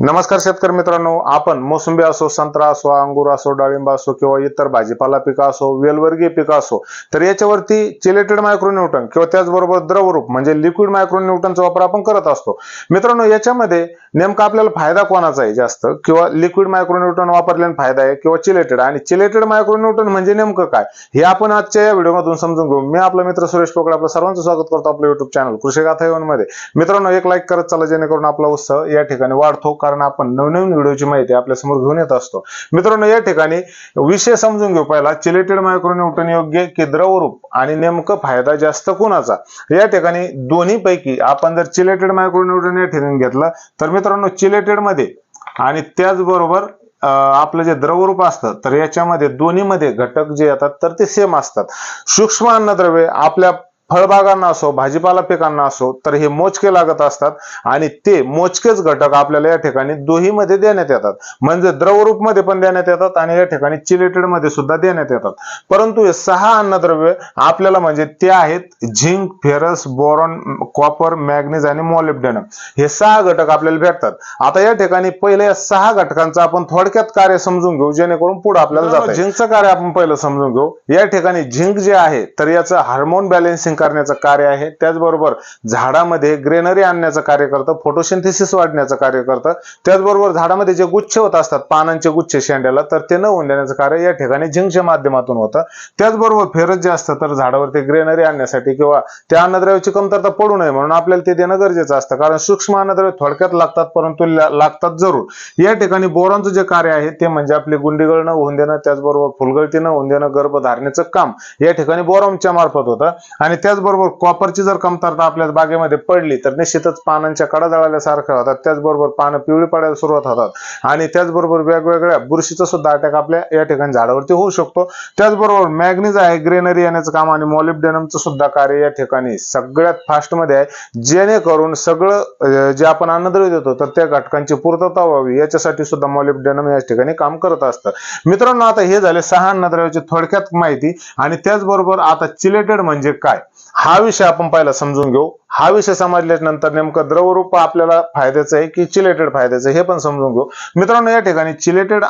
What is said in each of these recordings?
नमस्कार शेतकरी मित्रांनो आपण मोसंबी असो संत्रा असो अंगूर असो डाळिंब असो किंवा इतर भाजीपाला पिकं असो वेलवर्गीय पिकं असो तर याच्यावरती चिलेटेड मायक्रोन्यूटन किंवा त्याचबरोबर द्रवरूप म्हणजे लिक्विड मायक्रोन्यूटनचा वापर आपण करत असतो. मित्रांनो याच्यामध्ये नेमका आपल्याला फायदा कोणाचा आहे जास्त? किंवा लिक्विड मायक्रोन्यूटन वापरल्याने फायदा आहे किंवा चिलेटेड आणि चिलेटेड मायक्रोन्यूटन म्हणजे नेमकं काय? हे आपण आजच्या या व्हिडिओमधून समजून घेऊ. मी आपला मित्र सुरेश पोकडे आपलं सर्वांचं स्वागत करतो आपलं युट्यूब चॅनल कृषी गाथा मध्ये. मित्रांनो एक लाईक करत चला जेणेकरून आपला उत्साह या ठिकाणी वाढतो. कारण आपण नवनवीन व्हिडिओची माहिती आपल्यासमोर घेऊन येत असतो. मित्रांनो या ठिकाणी विषय समजून घेऊ. पहिला चिलेटेड मायक्रोन्यूटन योग्य की द्रवरूप आणि नेमकं फायदा जास्त कोणाचा? या ठिकाणी दोन्ही पैकी आपण जर चिलेटेड मायक्रोन्यूटन या ठिकाणी घेतलं तर मित्रांनो चिलेटेडमध्ये आणि त्याचबरोबर आपलं जे द्रवरूप असतं तर याच्यामध्ये दोन्हीमध्ये घटक जे येतात तर ते सेम असतात. सूक्ष्म अन्नद्रव्ये आपल्या फळबागांना असो भाजीपाला पिकांना असो तर हे मोजके लागत असतात आणि ते मोजकेच घटक आपल्याला या ठिकाणी दोहीमध्ये देण्यात येतात. म्हणजे द्रवरूपमध्ये पण देण्यात येतात आणि या ठिकाणी चिलेटेडमध्ये सुद्धा देण्यात येतात. परंतु हे सहा अन्नद्रव्य आपल्याला म्हणजे ते आहेत zinc ferrous boron copper manganese आणि मॉलिब्डेनम. हे सहा घटक आपल्याला भेटतात. आता या ठिकाणी पहिले या सहा घटकांचं आपण थोडक्यात कार्य समजून घेऊ जेणेकरून पुढे आपल्याला जातं झिंकचं कार्य आपण पहिलं समजून घेऊ. या ठिकाणी झिंक जे आहे तर याचं हार्मोन बॅलेन्सिंग करण्याचं कार्य आहे. त्याचबरोबर झाडामध्ये ग्रेनरी आणण्याचं कार्य करतं फोटोसिंथेसिस वाढण्याचं कार्य करतं. त्याचबरोबर झाडामध्ये जे गुच्छ होत असतात पानांचे गुच्छ शेंड्याला तर ते न होऊन देण्याचं कार्य या ठिकाणी झिंकच्या माध्यमातून होतं. त्याचबरोबर फेरस जे असतं तर झाडावरती ग्रेनरी आणण्यासाठी किंवा त्या अन्नद्रव्याची कमतरता पडू नये म्हणून आपल्याला ते देणं गरजेचं असतं. कारण सूक्ष्म अन्नद्रव्य थोडक्यात लागतात परंतु लागतात जरूर. या ठिकाणी बोरांचं जे कार्य आहे ते म्हणजे आपली गुंडीगळ न होऊन देणं त्याचबरोबर फुलगळती न होऊन देणं गर्भधारणेचं काम या ठिकाणी बोरॉनच्या मार्फत होतं. आणि त्याचबरोबर कॉपरची जर कमतरता आपल्या बागेमध्ये पडली तर निश्चितच पानांच्या कडा जळाल्यासारख्या होतात. त्याचबरोबर पानं पिवळी पडायला सुरुवात होतात. आणि त्याचबरोबर वेगवेगळ्या बुरशीचा सुद्धा अटॅक आपल्या या ठिकाणी झाडावरती होऊ शकतो. त्याचबरोबर मॅग्नीज आहे ग्रेनरी येण्याचं काम आणि मॉलिब्डेनमचं सुद्धा कार्य या ठिकाणी सगळ्यात फास्टमध्ये आहे. जेणेकरून सगळं जे आपण अन्नद्रव्य देतो तर त्या घटकांची पूर्तता व्हावी. याच्यासाठी सुद्धा मॉलिब्डेनम या ठिकाणी काम करत असतं. मित्रांनो आता हे झाले सहा अन्नद्रव्याची थोडक्यात माहिती. आणि त्याचबरोबर आता चिलेटेड म्हणजे काय? हा विषय आपण पहिला समजून घेऊ. हा विषय समजल्यानंतर नेमकं द्रवरूप आपल्याला फायद्याचं आहे की चिलेटेड फायद्याचं आहे हे पण समजून घेऊ. मित्रांनो या ठिकाणी चिलेटेड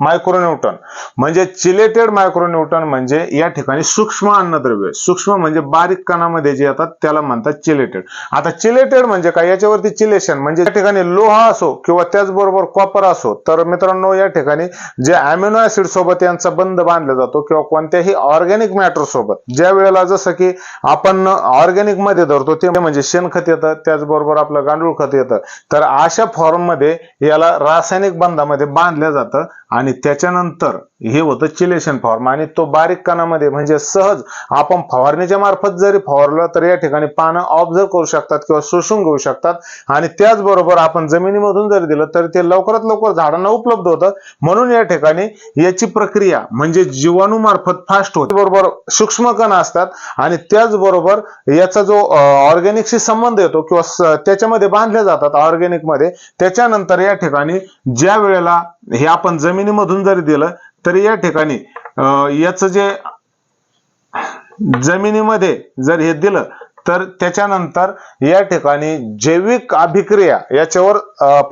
मायक्रोन्यूटन. म्हणजे चिलेटेड मायक्रोन्यूटन म्हणजे या ठिकाणी सूक्ष्म अन्नद्रव्य. सूक्ष्म म्हणजे बारीक कणामध्ये जे येतात त्याला म्हणतात चिलेटेड. आता चिलेटेड म्हणजे काय? याच्यावरती चिलेशन म्हणजे या ठिकाणी लोहा असो किंवा त्याचबरोबर कॉपर असो तर मित्रांनो या ठिकाणी जे अमिनो ऍसिड सोबत यांचा बंध बांधला जातो किंवा कोणत्याही ऑर्गॅनिक मॅटर सोबत. ज्या वेळेला जसं की आपण ऑर्गॅनिकमध्ये धरतो ते म्हणजे शेणखत येतं त्याचबरोबर आपलं गांडूळ खत येतं. तर अशा फॉर्ममध्ये याला रासायनिक बंधामध्ये बांधलं जातं आणि आणि त्याच्यानंतर हे होतं चिलेशन फॉर्म आणि तो बारीक कणामध्ये म्हणजे सहज आपण फवारणीच्या मार्फत जरी फवारलं तर या ठिकाणी पानं ऑब्झर्व करू शकतात किंवा शोषून घेऊ शकतात. आणि त्याचबरोबर आपण जमिनीमधून जरी दिलं तर ते लवकरात लवकर झाडांना उपलब्ध होतं. म्हणून या ठिकाणी याची प्रक्रिया म्हणजे जीवाणू मार्फत फास्ट होते. बरोबर सूक्ष्म कण असतात. आणि त्याचबरोबर याचा जो ऑर्गॅनिकशी संबंध येतो किंवा त्याच्यामध्ये बांधले जातात ऑर्गॅनिकमध्ये त्याच्यानंतर या ठिकाणी ज्या वेळेला हे आपण जमिनीमधून जरी दिलं तरी या ठिकाणी याचं जे जमिनीमध्ये जर हे दिलं तर त्याच्यानंतर या ठिकाणी जैविक अभिक्रिया याच्यावर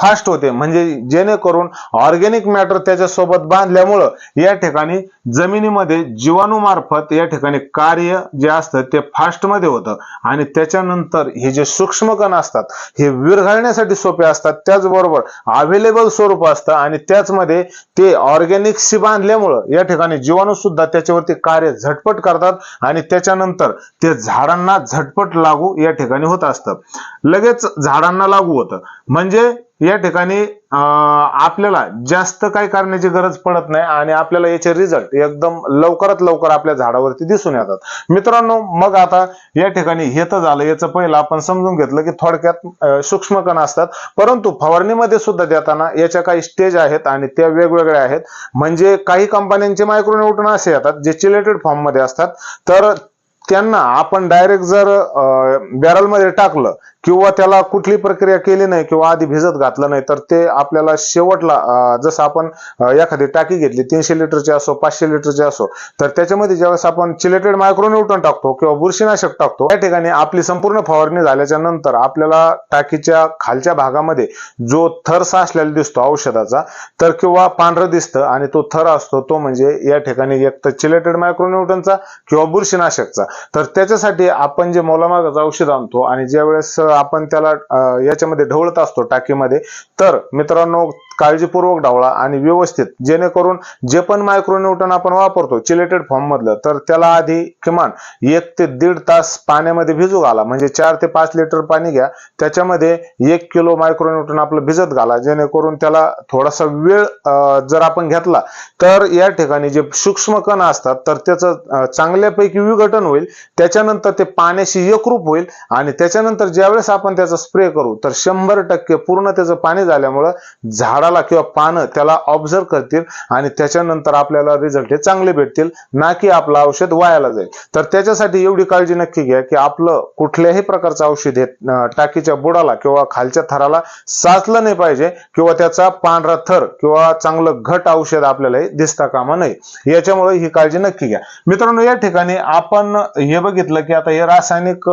फास्ट होते. म्हणजे जेणेकरून ऑर्गॅनिक मॅटर त्याच्यासोबत बांधल्यामुळं या ठिकाणी जमिनीमध्ये जीवाणूमार्फत या ठिकाणी कार्य जे असतं ते फास्टमध्ये होतं. आणि त्याच्यानंतर हे जे सूक्ष्म कण असतात हे विरघळण्यासाठी सोपे असतात. त्याचबरोबर अवेलेबल स्वरूप असतं आणि त्याचमध्ये ते ऑर्गॅनिकशी बांधल्यामुळं या ठिकाणी जीवाणू सुद्धा त्याच्यावरती कार्य झटपट करतात आणि त्याच्यानंतर ते झाडांना झटपट लागू या ठिकाणी होत असतं. लगेच झाडांना लागू होतं. म्हणजे या ठिकाणी आपल्याला जास्त काय करण्याची गरज पडत नाही आणि आपल्याला याचे रिझल्ट एकदम लवकरात लवकर आपल्या झाडावरती दिसून येतात. मित्रांनो मग आता या ठिकाणी हे तर झालं. याचं पहिलं आपण समजून घेतलं की थोडक्यात सूक्ष्म कण असतात. परंतु फवारणीमध्ये सुद्धा देताना याच्या काही स्टेज आहेत आणि त्या वेगवेगळ्या आहेत. म्हणजे काही कंपन्यांचे मायक्रोन्यूटन असे येतात जे चिलेटेड फॉर्ममध्ये असतात. तर त्यांना आपण डायरेक्ट जर बॅरलमध्ये टाकलं किंवा त्याला कुठली प्रक्रिया केली नाही किंवा आधी भिजत घातलं नाही तर ते आपल्याला शेवटला जसं आपण एखादी टाकी घेतली तीनशे लिटरची असो पाचशे लिटरची असो तर त्याच्यामध्ये ज्यावेळेस आपण चिलेटेड मायक्रोन्यूटन टाकतो किंवा बुरशीनाशक टाकतो त्या ठिकाणी आपली संपूर्ण फवारणी झाल्याच्यानंतर आपल्याला टाकीच्या खालच्या भागामध्ये जो थर साचलेला दिसतो औषधाचा तर किंवा पांढरं दिसतं आणि तो थर असतो तो म्हणजे या ठिकाणी एक तर चिलेटेड मायक्रोन्यूटनचा किंवा बुरशीनाशकचा. तर त्याच्यासाठी आपण जे मोलामागाचं औषध आणतो आणि ज्या वेळेस आपण त्याला याच्यामध्ये ढवळत असतो टाकीमध्ये तर मित्रांनो काळजीपूर्वक ढवळा आणि व्यवस्थित जेणेकरून जे पण मायक्रोन्यूटन आपण वापरतो चिलेटेड फॉर्म मधलं तर त्याला आधी किमान एक ते दीड तास पाण्यामध्ये भिजू घाला. म्हणजे चार ते पाच लिटर पाणी घ्या. त्याच्यामध्ये एक किलो मायक्रोन्यूटन आपलं भिजत घाला. जेणेकरून त्याला थोडासा वेळ जर आपण घेतला तर या ठिकाणी जे सूक्ष्म कण असतात तर त्याचं चांगल्यापैकी विघटन होईल. त्याच्यानंतर ते पाण्याशी एकरूप होईल. आणि त्याच्यानंतर ज्यावेळेस आपण त्याचा स्प्रे करू तर शंभर टक्के पूर्ण त्याचं पाणी झाल्यामुळं झाडाला किंवा पानं त्याला ऑब्झर्व करतील आणि त्याच्यानंतर आपल्याला रिझल्ट हे चांगले भेटतील ना की आपलं औषध वायाला जाईल. तर त्याच्यासाठी एवढी काळजी नक्की घ्या की आपलं कुठल्याही प्रकारचं औषध हे टाकीच्या बुडाला किंवा खालच्या थराला साचलं नाही पाहिजे किंवा त्याचा पांढरा थर किंवा चांगलं घट औषध आपल्याला दिसता कामा नये. याच्यामुळे ही काळजी नक्की घ्या. मित्रांनो या ठिकाणी आपण हे बघितलं की आता हे रासायनिक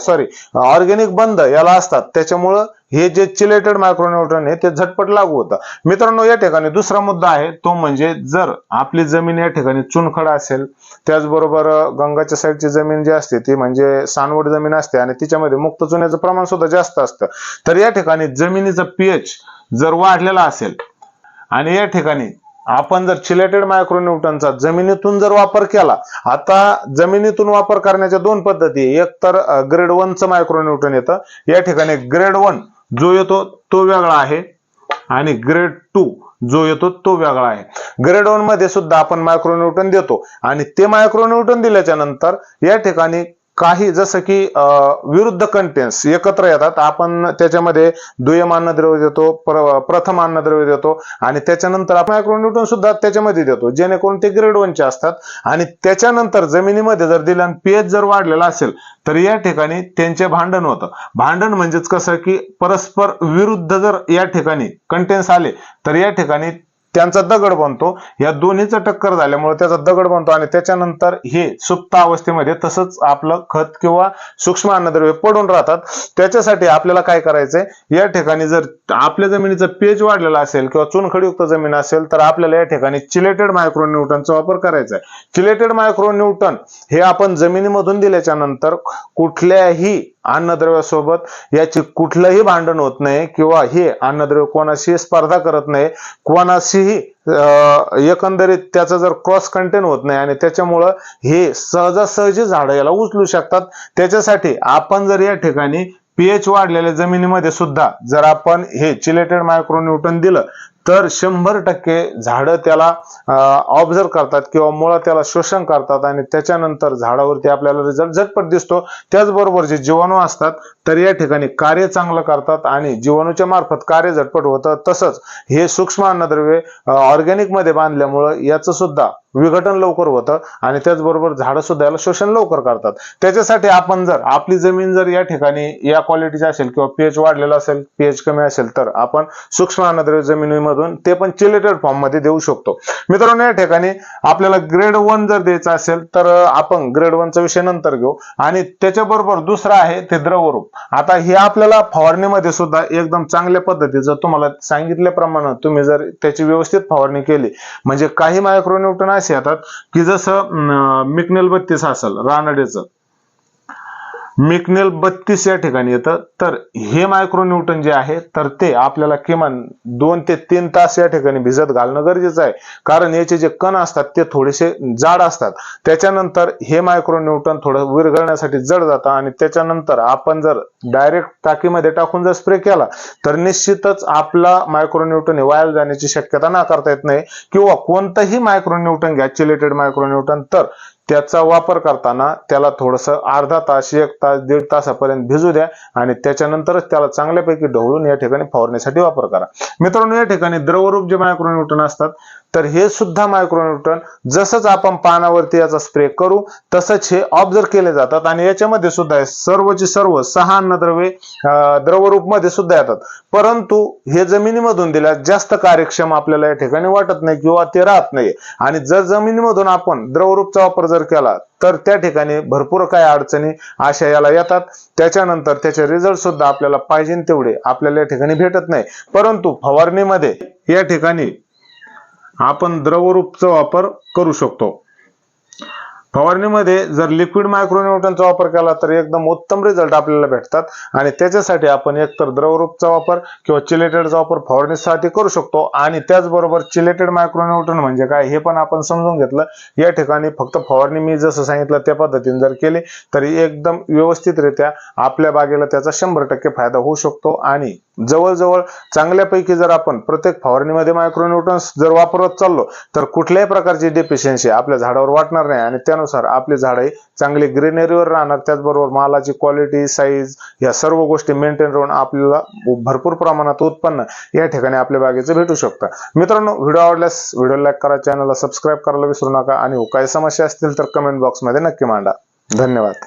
सॉरी ऑर्गेनिक बंद याला असतात. त्याच्यामुळं हे जे चिलेटेड मायक्रोन्यूट्रन आहे ते झटपट लागू होतं. मित्रांनो या ठिकाणी दुसरा मुद्दा आहे तो म्हणजे जर आपली जमीन या ठिकाणी चुनखड असेल त्याचबरोबर गंगाच्या साईडची जमीन जी असते ती म्हणजे सानवड जमीन असते आणि तिच्यामध्ये मुक्त चुन्याचं प्रमाण सुद्धा जास्त असतं. तर या ठिकाणी जमिनीचं पीएच जर वाढलेला असेल आणि या ठिकाणी आपण जर चिलेटेड मायक्रोन्यूटनचा जमिनीतून जर वापर केला आता जमिनीतून वापर करण्याच्या दोन पद्धती एक तर ग्रेड वनचं मायक्रोन्यूटन येतं या ठिकाणी ग्रेड वन जो येतो तो वेगळा आहे आणि ग्रेड टू जो येतो तो वेगळा आहे. ग्रेड वनमध्ये सुद्धा आपण मायक्रोन्यूटन देतो आणि ते मायक्रोन्यूटन दिल्याच्या नंतर या ठिकाणी काही जसं की विरुद्ध कंटेन्स एकत्र येतात. आपण त्याच्यामध्ये दुय्यम अन्नद्रव्य देतो प्र- प्रथम अन्नद्रव्य देतो आणि त्याच्यानंतर आपण मायक्रोन्यूटन सुद्धा त्याच्यामध्ये देतो जेणेकरून ते ग्रेड वनचे असतात. आणि त्याच्यानंतर जमिनीमध्ये जर दिलं पीएच जर वाढलेला असेल तर या ठिकाणी त्यांचे भांडण होतं. भांडण म्हणजेच कसं की परस्पर विरुद्ध जर या ठिकाणी कंटेन्स आले तर या ठिकाणी त्यांचा दगड बनतो. या दोन्हीचं टक्कर झाल्यामुळे त्याचा दगड बनतो आणि त्याच्यानंतर हे सुप्त अवस्थेमध्ये तसंच आपलं खत किंवा सूक्ष्म अन्नद्रव्य पडून राहतात. त्याच्यासाठी आपल्याला काय करायचंय? या ठिकाणी जर आपल्या जमिनीचं पेज वाढलेला असेल किंवा चुनखडीयुक्त जमीन असेल तर आपल्याला या ठिकाणी चिलेटेड मायक्रो न्यूटनचा वापर करायचा आहे चिलेटेड मायक्रो न्यूटन हे आपण जमिनीमधून दिल्याच्या नंतर कुठल्याही अन्नद्रव्यासोबत याची कुठलंही भांडण होत नाही किंवा हे अन्नद्रव्य कोणाशी स्पर्धा करत नाही कोणाशीही एकंदरीत त्याचं जर क्रॉस कंटेन होत नाही आणि त्याच्यामुळं हे सहजासहजी झाडं याला उचलू शकतात. त्याच्यासाठी आपण जर या ठिकाणी पीएच वाढलेल्या जमिनीमध्ये सुद्धा जर आपण हे चिलेटेड मायक्रोन्यूटन दिलं तर शंभर टक्के झाडं त्याला ऑब्झर्व करतात किंवा मुळं त्याला शोषण करतात आणि त्याच्यानंतर झाडावरती आपल्याला रिझल्ट झटपट दिसतो. त्याचबरोबर जे जीवाणू असतात तर या ठिकाणी कार्य चांगलं करतात आणि जीवाणूच्या मार्फत कार्य झटपट होतं. तसंच हे सूक्ष्म अन्नद्रव्ये ऑर्गॅनिकमध्ये बांधल्यामुळं याचं सुद्धा विघटन लवकर होतं आणि त्याचबरोबर झाडं सुद्धा याला शोषण लवकर करतात. त्याच्यासाठी आपण जर आपली जमीन जर या ठिकाणी या क्वालिटीची असेल किंवा पीएच वाढलेला असेल पीएच कमी असेल तर आपण सूक्ष्म अन्नद्रव्य जमिनीमध्ये जमिनीमधून ते पण चिलेटेड फॉर्ममध्ये देऊ शकतो. मित्रांनो या ठिकाणी आपल्याला ग्रेड वन जर द्यायचं असेल तर आपण ग्रेड वनचा विषय नंतर घेऊ. आणि त्याच्याबरोबर दुसरा आहे ते द्रवरूप आता हे आपल्याला फवारणीमध्ये सुद्धा एकदम चांगल्या पद्धतीचं तुम्हाला सांगितल्याप्रमाणे तुम्ही जर त्याची व्यवस्थित फवारणी केली म्हणजे काही मायक्रोन्यूटन असे येतात की जसं मिकनेल बत्तीस असेल रानडेचं. मेकनेल बत्तीस या ठिकाणी येतं. तर हे मायक्रोन्यूटन जे आहे तर ते आपल्याला किमान दोन ते तीन तास या ठिकाणी भिजत घालणं गरजेचं आहे. कारण याचे जे कण असतात ते थोडेसे जाड असतात. त्याच्यानंतर हे मायक्रोन्यूटन थोडं विरघळण्यासाठी जड जातं आणि त्याच्यानंतर आपण जर डायरेक्ट टाकीमध्ये टाकून जर स्प्रे केला तर निश्चितच आपला मायक्रोन्यूटन हे वाया जाण्याची शक्यता नाकारता येत नाही. किंवा कोणतंही मायक्रोन्यूटन घ्या मायक्रोन्यूटन तर त्याचा वापर करताना त्याला थोडस अर्धा तास एक तास दीड तासापर्यंत भिजू द्या आणि त्याच्यानंतरच त्याला चांगल्यापैकी ढवळून या ठिकाणी फवारण्यासाठी वापर करा. मित्रांनो या ठिकाणी द्रवरूप जे मायक्रोन्यूटन असतात तर हे सुद्धा मायक्रोन्यूटन जसंच आपण पानावरती याचा स्प्रे करू तसंच हे ऑब्झर्व केले जातात आणि याच्यामध्ये सुद्धा सर्वचे सर्वची सर्व सहा अन्नद्रव्ये अं, द्रवरूपमध्ये सुद्धा येतात. परंतु हे जमिनीमधून दिल्यास जास्त कार्यक्षम आपल्याला या ठिकाणी वाटत नाही किंवा ते राहत नाही आणि जर जमिनीमधून आपण द्रवरूपचा वापर जर केला तर त्या ठिकाणी भरपूर काय अडचणी अशा याला येतात. त्याच्यानंतर त्याचे रिझल्ट सुद्धा आपल्याला पाहिजे तेवढे आपल्याला या ठिकाणी भेटत नाही. परंतु फवारणीमध्ये या ठिकाणी आपण द्रवरूपचा वापर करू शकतो. फवारणीमध्ये जर लिक्विड मायक्रोन्यूटनचा वापर केला तर एकदम उत्तम रिझल्ट आपल्याला भेटतात. आणि त्याच्यासाठी आपण एकतर द्रवरूपचा वापर किंवा चिलेटेडचा वापर फवारणीसाठी करू शकतो. आणि त्याचबरोबर चिलेटेड मायक्रोन्यूटन म्हणजे काय हे पण आपण समजून घेतलं. या ठिकाणी फक्त फवारणी मी जसं सांगितलं त्या पद्धतीने जर केली तरी एकदम व्यवस्थितरित्या आपल्या बागेला त्याचा शंभर टक्के फायदा होऊ शकतो. आणि जवळजवळ चांगल्यापैकी जर आपण प्रत्येक फवारणीमध्ये मायक्रोन्यूटन्स जर वापरत चाललो तर कुठल्याही प्रकारची डेफिशियन्सी आपल्या झाडावर वाटणार नाही. आणि त्यानुसार आपली झाडे चांगली ग्रीनरीवर राहणार. त्याचबरोबर मालाची क्वालिटी साईज या सर्व गोष्टी मेंटेन राहून आपल्याला भरपूर प्रमाणात उत्पन्न या ठिकाणी आपल्या बागेचं भेटू शकतं. मित्रांनो व्हिडिओ आवडल्यास व्हिडिओ लाईक करा चॅनलला सबस्क्राईब करायला विसरू नका. आणि हो, काही समस्या असतील तर कमेंट बॉक्समध्ये नक्की मांडा. धन्यवाद.